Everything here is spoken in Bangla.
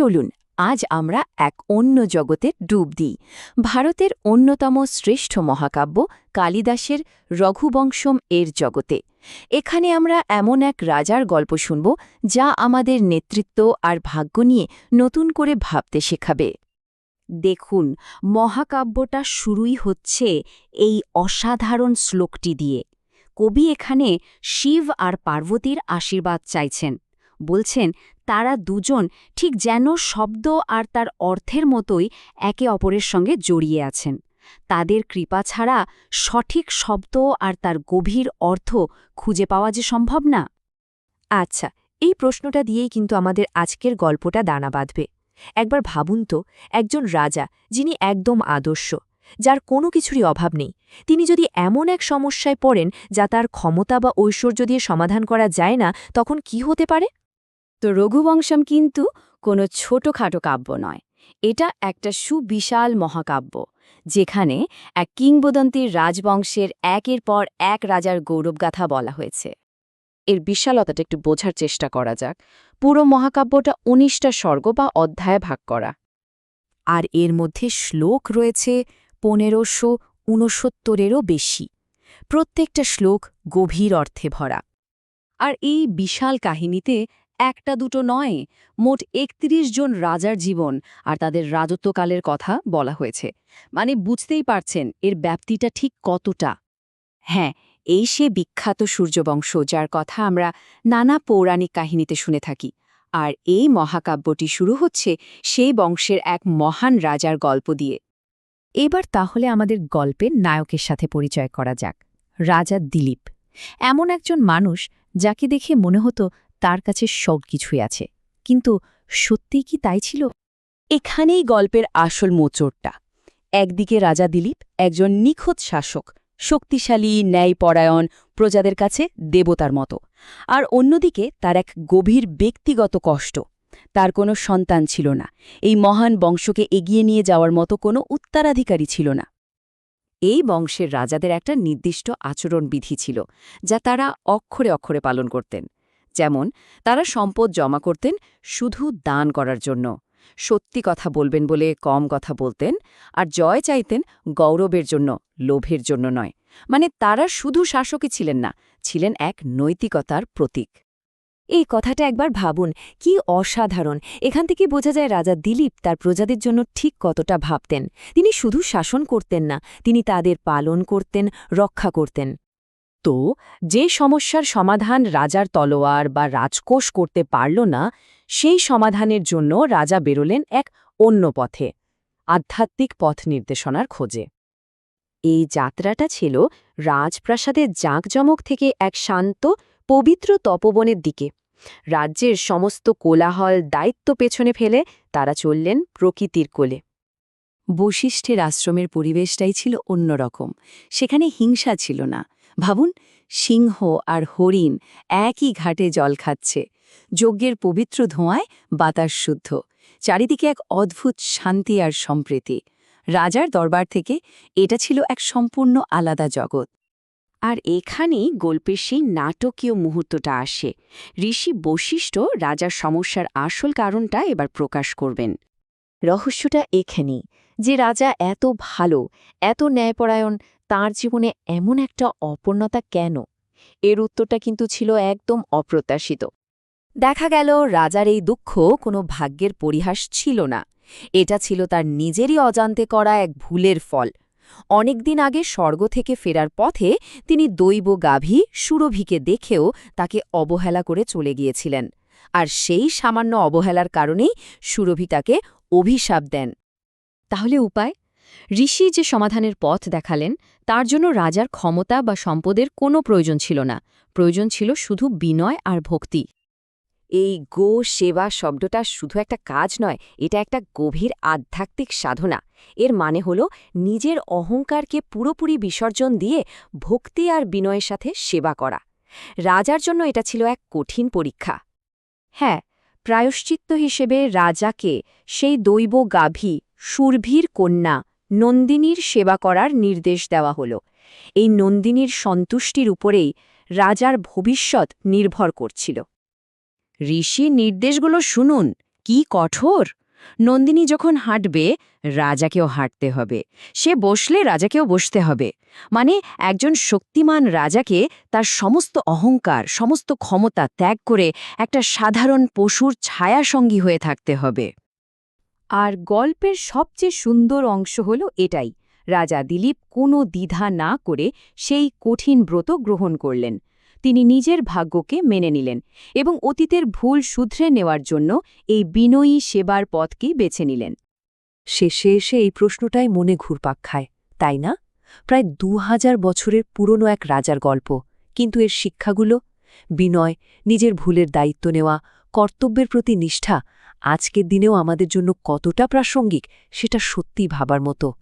চলুন, আজ আমরা এক অন্য জগতে ডুব দিই। ভারতের অন্যতম শ্রেষ্ঠ মহাকাব্য কালিদাসের রঘুবংশম এর জগতে। এখানে আমরা এমন এক রাজার গল্প শুনব, যা আমাদের নেতৃত্ব আর ভাগ্য নিয়ে নতুন করে ভাবতে শেখাবে। দেখুন, মহাকাব্যটা শুরুই হচ্ছে এই অসাধারণ শ্লোকটি দিয়ে। কবি এখানে শিব আর পার্বতীর আশীর্বাদ চাইছেন। বলছেন, তারা দুজন ঠিক যেন শব্দ আর তার অর্থের মতোই একে অপরের সঙ্গে জড়িয়ে আছেন। তাদের কৃপা ছাড়া সঠিক শব্দ আর তার গভীর অর্থ খুঁজে পাওয়া যে সম্ভব না? আচ্ছা এই প্রশ্নটা দিয়েই কিন্তু আমাদের আজকের গল্পটা দানা বাঁধবে। একবার ভাবুন তো, একজন রাজা যিনি একদম আদর্শ, যার কোনো কিছুরই অভাব নেই, তিনি যদি এমন এক সমস্যায় পড়েন যা তার ক্ষমতা বা ঐশ্বর্য দিয়ে সমাধান করা যায় না, তখন কি হতে পারে? তো রঘুবংশম কিন্তু কোনো ছোটখাটো কাব্য নয়। এটা একটা সুবিশাল মহাকাব্য, যেখানে এক কিংবদন্তির রাজবংশের একের পর এক রাজার গৌরবগাথা বলা হয়েছে। এর বিশালতাটা একটু বোঝার চেষ্টা করা যাক। পুরো মহাকাব্যটা উনিশটা স্বর্গ বা অধ্যায়ে ভাগ করা। আর এর মধ্যে শ্লোক রয়েছে পনেরোশো ঊনসত্তরেরও বেশি। প্রত্যেকটা শ্লোক গভীর অর্থে ভরা। আর এই বিশাল কাহিনীতে একটা দুটো নয়, মোট একত্রিশ জন রাজার জীবন আর তাদের রাজত্বকালের কথা বলা হয়েছে। মানে বুঝতেই পারছেন এর ব্যাপ্তিটা ঠিক কতটা। হ্যাঁ এই সে বিখ্যাত সূর্যবংশ যার কথা আমরা নানা পৌরাণিক কাহিনীতে শুনে থাকি। আর এই মহাকাব্যটি শুরু হচ্ছে সেই বংশের এক মহান রাজার গল্প দিয়ে। এবার তাহলে আমাদের গল্পের নায়কের সাথে পরিচয় করা যাক, রাজা দিলীপ। এমন একজন মানুষ যাকে দেখে মনে হতো তার কাছে সব কিছুই আছে। কিন্তু সত্যিই কি তাই ছিল? এখানেই গল্পের আসল মোচড়টা। একদিকে রাজা দিলীপ, একজন নিখোঁজ শাসক, শক্তিশালী, ন্যায়পরায়ণ, প্রজাদের কাছে দেবতার মতো। আর অন্যদিকে তার এক গভীর ব্যক্তিগত কষ্ট। তার কোনো সন্তান ছিল না। এই মহান বংশকে এগিয়ে নিয়ে যাওয়ার মতো কোনো উত্তরাধিকারী ছিল না। এই বংশের রাজাদের একটা নির্দিষ্ট আচরণবিধি ছিল, যা তারা অক্ষরে অক্ষরে পালন করতেন। যেমন, তারা সম্পদ জমা করতেন শুধু দান করার জন্য। সত্যি কথা বলবেন বলে কম কথা বলতেন আর জয় চাইতেন গৌরবের জন্য, লোভের জন্য নয়। মানে তারা শুধু শাসকই ছিলেন না, ছিলেন এক নৈতিকতার প্রতীক। এই কথাটা একবার ভাবুন, কি অসাধারণ! এখান থেকে বোঝা যায় রাজা দিলীপ তার প্রজাদের জন্য ঠিক কতটা ভাবতেন। তিনি শুধু শাসন করতেন না, তিনি তাদের পালন করতেন, রক্ষা করতেন। তো যে সমস্যার সমাধান রাজার তলোয়ার বা রাজকোষ করতে পারল না, সেই সমাধানের জন্য রাজা বেরোলেন এক অন্য পথে, আধ্যাত্মিক পথ নির্দেশনার খোঁজে। এই যাত্রাটা ছিল রাজপ্রাসাদের জাঁকজমক থেকে এক শান্ত, পবিত্র তপবনের দিকে। রাজ্যের সমস্ত কোলাহল দায়িত্ব পেছনে ফেলে তারা চললেন প্রকৃতির কোলে। বশিষ্ঠের আশ্রমের পরিবেশটাই ছিল অন্যরকম, সেখানে হিংসা ছিল না। ভাবুন, সিংহ আর হরিণ একই ঘাটে জল খাচ্ছে। যজ্ঞের পবিত্র ধোঁয়ায় বাতাস শুদ্ধ। চারিদিকে এক অদ্ভুত শান্তি আর সম্প্রীতি। রাজার দরবার থেকে এটা ছিল এক সম্পূর্ণ আলাদা জগৎ। আর এখানেই গল্পের সেই নাটকীয় মুহূর্তটা আসে। ঋষি বৈশিষ্ট্য রাজার সমস্যার আসল কারণটা এবার প্রকাশ করবেন। রহস্যটা এখানেই যে রাজা এত ভালো, এত ন্যায়পরায়ণ তার জীবনে এমন একটা অপূর্ণতা কেন? এর উত্তরটা কিন্তু ছিল একদম অপ্রত্যাশিত। দেখা গেল রাজার এই দুঃখ কোনো ভাগ্যের পরিহাস ছিল না। এটা ছিল তার নিজেরই অজান্তে করা এক ভুলের ফল। অনেকদিন আগে স্বর্গ থেকে ফেরার পথে তিনি দৈব গাভী সুরভিকে দেখেও তাকে অবহেলা করে চলে গিয়েছিলেন। আর সেই সামান্য অবহেলার কারণেই সুরভি তাকে অভিশাপ দেন। তাহলে উপায়? ঋষি যে সমাধানের পথ দেখালেন, তার জন্য রাজার ক্ষমতা বা সম্পদের কোনো প্রয়োজন ছিল না। প্রয়োজন ছিল শুধু বিনয় আর ভক্তি। এই গো সেবা শব্দটা শুধু একটা কাজ নয়, এটা একটা গভীর আধ্যাত্মিক সাধনা। এর মানে হল নিজের অহংকারকে পুরোপুরি বিসর্জন দিয়ে ভক্তি আর বিনয়ের সাথে সেবা করা। রাজার জন্য এটা ছিল এক কঠিন পরীক্ষা। হ্যাঁ প্রায়শ্চিত্ত হিসেবে রাজাকে সেই দৈব গাভী সুরভীর কন্যা নন্দিনীর সেবা করার নির্দেশ দেওয়া হল। এই নন্দিনীর সন্তুষ্টির উপরেই রাজার ভবিষ্যৎ নির্ভর করছিল। ঋষি নির্দেশগুলো শুনুন, কি কঠোর। নন্দিনী যখন হাঁটবে, রাজাকেও হাঁটতে হবে। সে বসলে রাজাকেও বসতে হবে। মানে একজন শক্তিমান রাজাকে তার সমস্ত অহংকার, সমস্ত ক্ষমতা ত্যাগ করে একটা সাধারণ পশুর ছায়াসঙ্গী হয়ে থাকতে হবে। আর গল্পের সবচেয়ে সুন্দর অংশ হল এটাই। রাজা দিলীপ কোনো দ্বিধা না করে সেই কঠিন ব্রত গ্রহণ করলেন। তিনি নিজের ভাগ্যকে মেনে নিলেন এবং অতীতের ভুল শুধরে নেওয়ার জন্য এই বিনয়ী সেবার পথকেই বেছে নিলেন। শেষে এসে এই প্রশ্নটাই মনে ঘুরপাক খায়, তাই না? প্রায় দু হাজার বছরের পুরনো এক রাজার গল্প, কিন্তু এর শিক্ষাগুলো? বিনয়, নিজের ভুলের দায়িত্ব নেওয়া, কর্তব্যের প্রতি নিষ্ঠা আজকের দিনেও আমাদের জন্য কতটা প্রাসঙ্গিক সেটা সত্যি ভাবার মতো।